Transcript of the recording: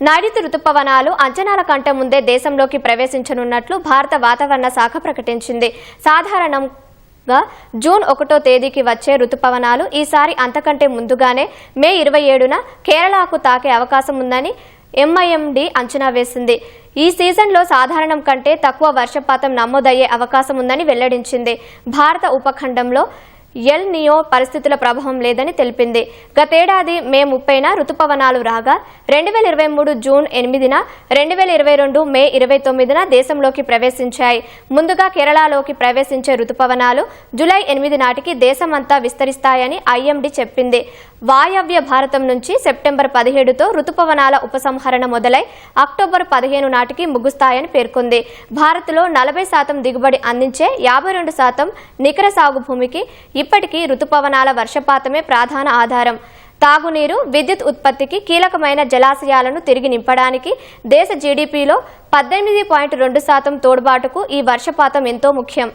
నైరుతి రుతుపవనాలు అంచనాల కంటే ముందే దేశంలోకి ప్రవేశించనున్నట్లు భారత వాతావరణ శాఖ ప్రకటించింది. సాధారణంగా జూన్ ఒకటో తేదీకి వచ్చే రుతుపవనాలు ఈసారి అంతకంటే ముందుగానే మే ఇరవై ఏడున కేరళకు తాకే అవకాశం ఉందని ఎంఐఎండి అంచనా వేసింది. ఈ సీజన్లో సాధారణం కంటే తక్కువ వర్షపాతం నమోదయ్యే అవకాశం ఉందని వెల్లడించింది. భారత ఉపఖండంలో ఎల్ నియో పరిస్థితుల ప్రభావం లేదని తెలిపింది. గతేడాది మే ముప్పైన రుతుపవనాలు రాగా రెండు వేల ఇరవై మూడు జూన్ ఎనిమిదిన రెండు వేల ఇరవై రెండు మే ఇరవై తొమ్మిదిన దేశంలోకి ప్రవేశించాయి. ముందుగా కేరళలోకి ప్రవేశించే రుతుపవనాలు జూలై ఎనిమిది నాటికి దేశమంతా విస్తరిస్తాయని ఐఎండీ చెప్పింది. వాయవ్య భారతం నుంచి సెప్టెంబర్ పదిహేడుతో రుతుపవనాల ఉపసంహరణ మొదలై అక్టోబర్ పదిహేను నాటికి ముగుస్తాయని పేర్కొంది. భారత్లో నలభై శాతం దిగుబడి అందించే యాభై రెండు శాతం నికర సాగు భూమికి ఇప్పటికీ రుతుపవనాల వర్షపాతమే ప్రధాన ఆధారం. తాగునీరు విద్యుత్ ఉత్పత్తికి కీలకమైన జలాశయాలను తిరిగి నింపడానికి దేశ జీడీపీలో పద్దెనిమిది పాయింట్ రెండు శాతం తోడ్బాటుకు ఈ వర్షపాతం ఎంతో ముఖ్యం.